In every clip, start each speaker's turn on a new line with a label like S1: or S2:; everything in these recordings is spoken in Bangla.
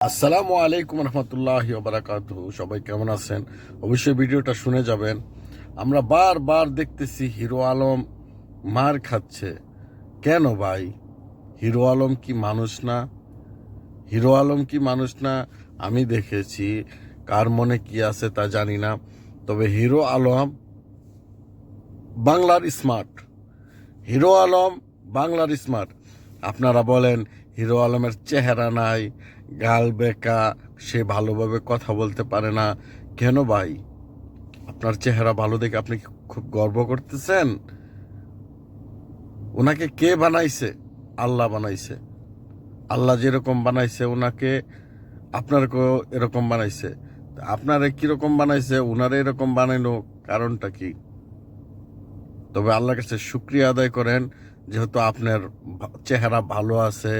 S1: আসসালামু আলাইকুম রহমতুল্লাহ বারাকাত সবাই কেমন আছেন? অবশ্যই ভিডিওটা শুনে যাবেন। আমরা বারবার দেখতেছি হিরো আলম মার খাচ্ছে। কেন ভাই? হিরো আলম কি মানুষ না? হিরো আলম কি মানুষ না? আমি দেখেছি। কার মনে কি আছে তা জানি না। তবে হিরো আলম বাংলার স্মার্ট হিরো আলম বাংলার স্মার্ট আপনারা বলেন, হিরো আলমের চেহারা নাই, গাল বেকা, সে ভালোভাবে কথা বলতে পারে না। কেন ভাই? আপনার চেহারা ভালো দেখে আপনি খুব গর্ব করতেছেন? ওনাকে কে বানাইছে? আল্লাহ বানাইছে। আল্লাহ যেরকম বানাইছে ওনাকে, আপনারকেও এরকম বানাইছে। আপনারে কীরকম বানাইছে ওনারে এরকম বানাইলো, কারণটা কি? তবে আল্লাহর কাছে শুক্রিয়া আদায় করেন যেহেতু আপনার চেহারা ভালো আছে,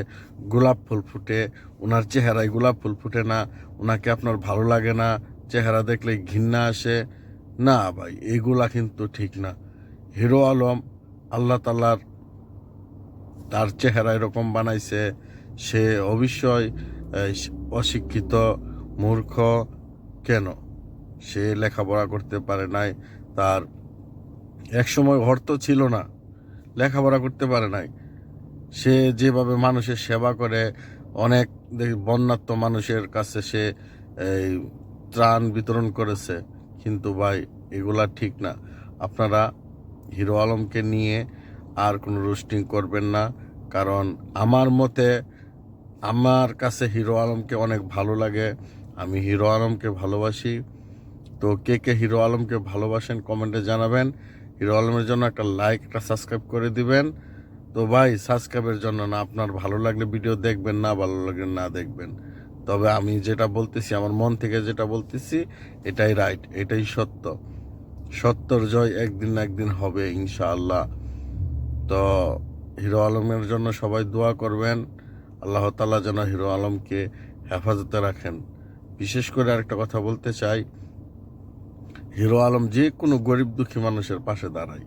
S1: গোলাপ ফুল ফুটে ওনার চেহারায় গোলাপ ফুল ফুটে না ওনাকে আপনার ভালো লাগে না, চেহারা দেখলে ঘৃণা আসে, না ভাই, এগুলা কিন্তু ঠিক না। হিরো আলম, আল্লাহ তাল্লার তার চেহারা এরকম বানাইছে, সে অবশ্যই অশিক্ষিত, মূর্খ, কেন? সে লেখাপড়া করতে পারে নাই, তার একসময় অর্থ ছিল না। লেখাপড়া করতে পারে নাই। সে যেভাবে মানুষের সেবা করে, অনেক বন্যাত্ম মানুষের কাছে সে এই ত্রাণ বিতরণ করেছে। কিন্তু ভাই, এগুলা ঠিক না। আপনারা হিরো আলমকে নিয়ে আর কোনো রোস্টিং করবেন না। কারণ আমার মতে আমার কাছে হিরো আলমকে অনেক ভালো লাগে। আমি হিরো আলমকে ভালোবাসি। তো কে কে হিরো আলমকে ভালোবাসেন কমেন্টে জানাবেন। হিরো আলমের জন্য একটা লাইক একটা সাবস্ক্রাইব করে দিবেন। তো ভাই সাবস্ক্রাইবের জন্য না, আপনার ভালো লাগলে ভিডিও দেখবেন, না ভালো লাগলে না দেখবেন। তবে আমি যেটা বলতেছি, আমার মন থেকে যেটা বলতেছি, এটাই রাইট এটাই সত্য। সত্যর জয় একদিন না একদিন হবে, ইনশাআল্লাহ। তো হিরো আলমের জন্য সবাই দোয়া করবেন, আল্লাহ তালা যেন হিরো আলমকে হেফাজতে রাখেন। বিশেষ করে আরেকটা কথা বলতে চাই হিরো আলম যে কোনো গরিব দুঃখী মানুষের পাশে দাঁড়ায়।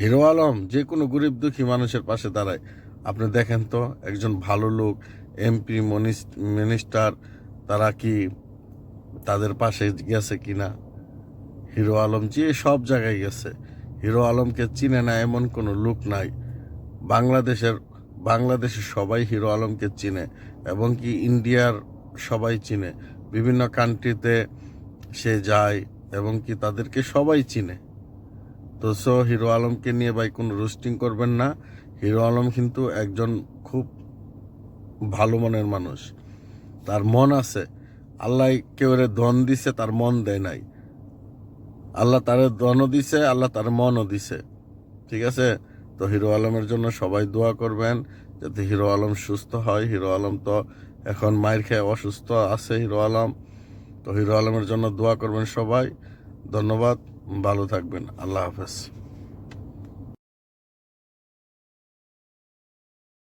S1: হিরো আলম যে কোনো গরিব দুঃখী মানুষের পাশে দাঁড়ায়। আপনি দেখেন তো, একজন ভালো লোক এমপি মিনিস্টার তারা কি তাদের পাশে গেছে কিনা? হিরো আলম যে সব জায়গায় গেছে, হিরো আলমকে চিনে না এমন কোনো লোক নাই। বাংলাদেশের বাংলাদেশের সবাই হিরো আলমকে চিনে, এবং কি ইন্ডিয়ার সবাই চিনে। বিভিন্ন কান্ট্রিতে সে যায় এবং কি তাদেরকে সবাই চিনে। তো সো হিরো আলমকে নিয়ে ভাই কোনো রোস্টিং করবেন না। হিরো আলম কিন্তু একজন খুব ভালো মনের মানুষ। তার মন আছে। আল্লাহ কেউ ধন দিছে তার মন দেয় নাই। আল্লাহ তার ধনও দিছে, আল্লাহ তার মনও দিছে। ঠিক আছে? তো হিরো আলমের জন্য সবাই দোয়া করবেন যাতে হিরো আলম সুস্থ হয়। হিরো আলম তো এখন মায়ের খেয়ে অসুস্থ আছে হিরো আলম। তো আলমের জন্য দোয়া করবেন সবাই। ধন্যবাদ। ভালো থাকবেন। আল্লাহ হাফেজ।